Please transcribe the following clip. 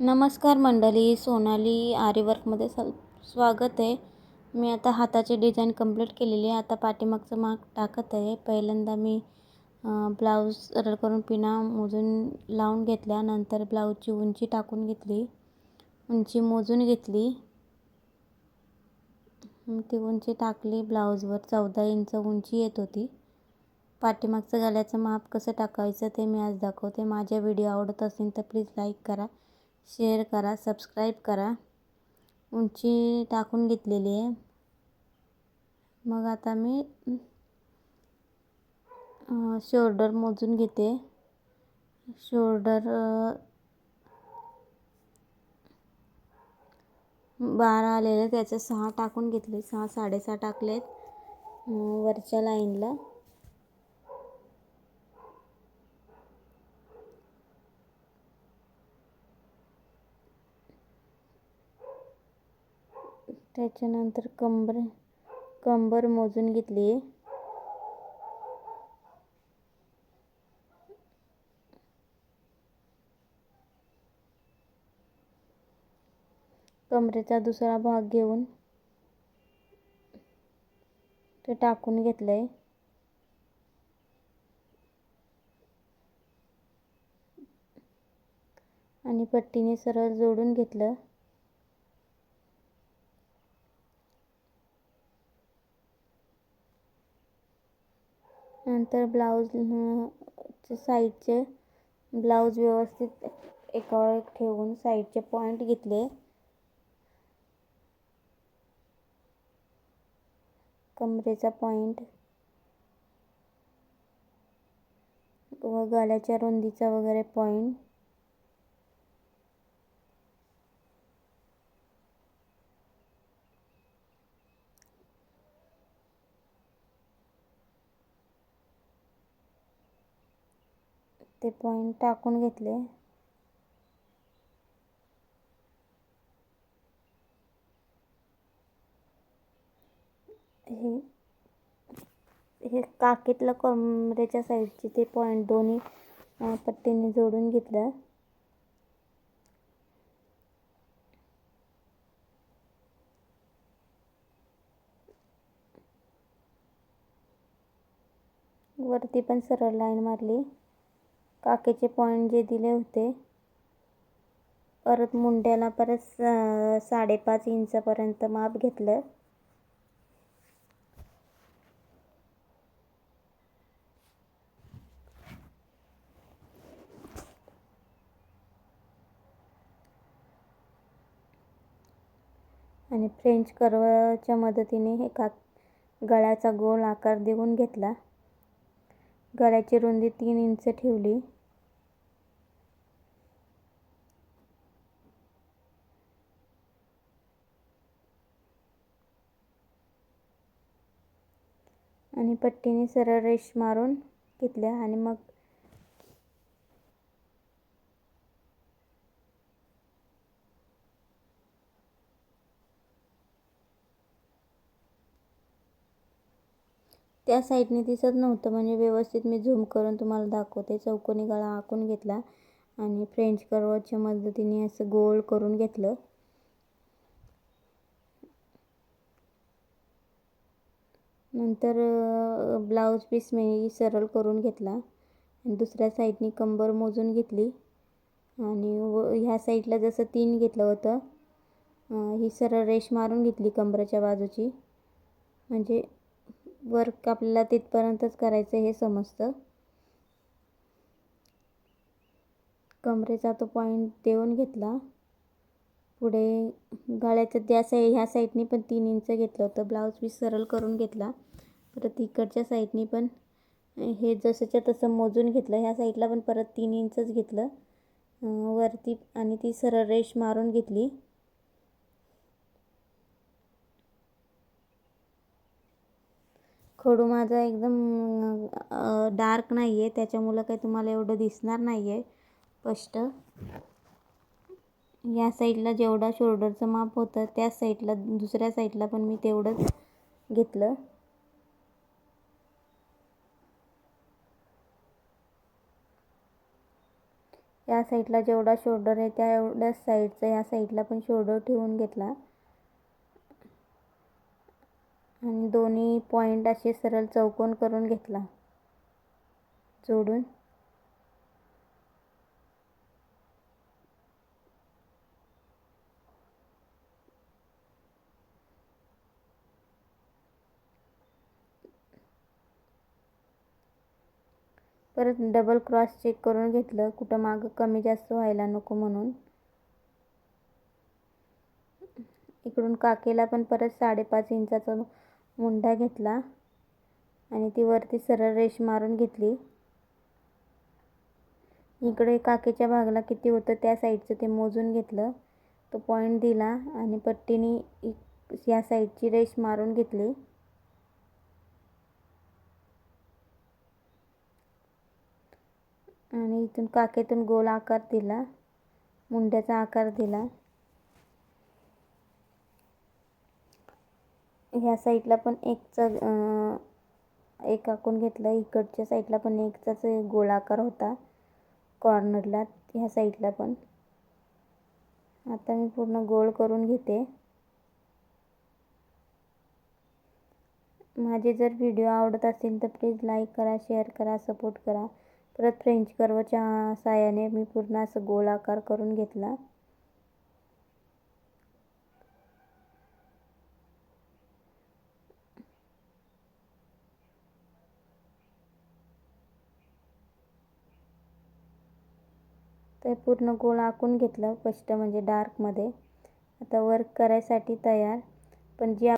नमस्कार मंडळी सोनाली आरीवर्कमध्ये स स्वागत आहे. मी आता हाताची डिझाईन कंप्लीट केलेली आहे. आता पाठीमागचं माग टाकत आहे. पहिल्यांदा मी ब्लाऊज सरळ करून पिना मोजून लावून घेतल्या. नंतर ब्लाऊजची उंची टाकून घेतली. उंची मोजून घेतली. ती उंची टाकली. ब्लाऊजवर चौदा इंच उंची येत होती. पाठीमागचं गळ्याचं माप कसं टाकायचं ते मी आज दाखवते. माझ्या व्हिडिओ आवडत असेल तर प्लीज लाईक करा. शेअर करा सबस्क्राईब करा. उंची टाकून घेतलेली आहे. मग आता मी शोल्डर मोजून घेते. शोल्डर बारा आलेले त्याचे सहा टाकून घेतले. सहा साडेसहा टाकलेत. वरच्या लाईनला त्याच्यानंतर कंबर कंबर मोजून घेतली. कमरेचा दुसरा भाग घेऊन ते टाकून घेतलं आहे आणि पट्टीने सरळ जोडून घेतलं. नंतर ब्लाऊज साईडचे ब्लाऊज व्यवस्थित एकावर एक ठेवून साईडचे पॉईंट घेतले. कमरेचा पॉईंट व गळ्याच्या रुंदीचा वगैरे पॉईंट. ते पॉईंट टाकून घेतले. हे हे काकीतलं कमरेच्या साईडचे ते पॉईंट दोन्ही पट्टीने जोडून घेतलं. वरती पण सरळ लाईन मारली. काकेचे पॉईंट जे दिले होते परत मुंड्याला परत साडेपाच इंचापर्यंत माप घेतलं. आणि फ्रेंच कर्वच्या मदतीने हे का गळ्याचा गोल आकार देऊन घेतला. गळ्याची रुंदी तीन इंच ठेवली. आणि पट्टीने सरळ रेष मारून घेतल्या आणि मग त्या साईडने दिसत नव्हतं. म्हणजे व्यवस्थित मी झूम करून तुम्हाला दाखवते. चौकोनी गळा आखून घेतला आणि फ्रेंच कर्वच्या मदतीने असं गोल करून घेतलं. नंतर ब्लाऊज पीस मी सरळ करून घेतला. आणि दुसऱ्या साईडने कंबर मोजून घेतली. आणि व ह्या साईडला जसं तीन घेतलं होतं ही सरळ रेश मारून घेतली कंबरच्या बाजूची. म्हणजे वर्क आपल्याला तिथपर्यंतच करायचं हे समजतं. कमरेचा तो पॉईंट देऊन घेतला. पुढे गळ्याच्या त्या साईड ह्या साईडनी पण तीन इंच घेतलं होतं. ब्लाऊज पीस सरळ करून घेतला. परत इकडच्या साईडनी पण हे जसंच्या तसं मोजून घेतलं. ह्या साईडला पण परत तीन इंचच घेतलं. वरती आणि ती सरळ रेष मारून घेतली. खडू माझा एकदम डार्क नाही आहे त्याच्यामुळं काही तुम्हाला एवढं दिसणार नाही आहे स्पष्ट. या साईडला जेवढा शोल्डरचं माप होतं त्याच साईडला दुसऱ्या साईडला पण मी तेवढंच घेतलं. या साईडला जेवढा शोल्डर आहे त्या एवढ्याच साईडचं ह्या साईडला पण शोल्डर ठेवून घेतला. आणि दोन्ही पॉईंट असे सरळ चौकोन करून घेतला. जोडून. परत डबल क्रॉस चेक करून घेतलं. कुठं मागं कमी जास्त व्हायला नको म्हणून. इकडून काकेला पण परत साडेपाच इंचाचा मुंडा घेतला आणि ती वरती सरळ रेष मारून घेतली. इकडे काकेच्या भागाला किती होतं त्या साईडचं ते मोजून घेतलं. तो पॉईंट दिला आणि पट्टीने या साईडची रेष मारून घेतली. आणि इथून काकेतून गोल आकार दिला. मुंड्याचा आकार दिला. ह्या साईडला पण एकचा एक आखून घेतलं इकडच्या साईडला पण एकचाच गोलाकार होता कॉर्नरला ह्या साईडला पण. आता मी पूर्ण गोल करून घेते. माझे जर व्हिडिओ आवडत असेल तर प्लीज लाईक करा शेअर करा सपोर्ट करा. परत फ्रेंच कर्वच्या साह्याने मी पूर्ण असं गोलाकार करून घेतला. ते पूर्ण गोल आखून घेतलं स्पष्ट म्हणजे डार्कमध्ये. आता वर्क करायसाठी तयार पण जी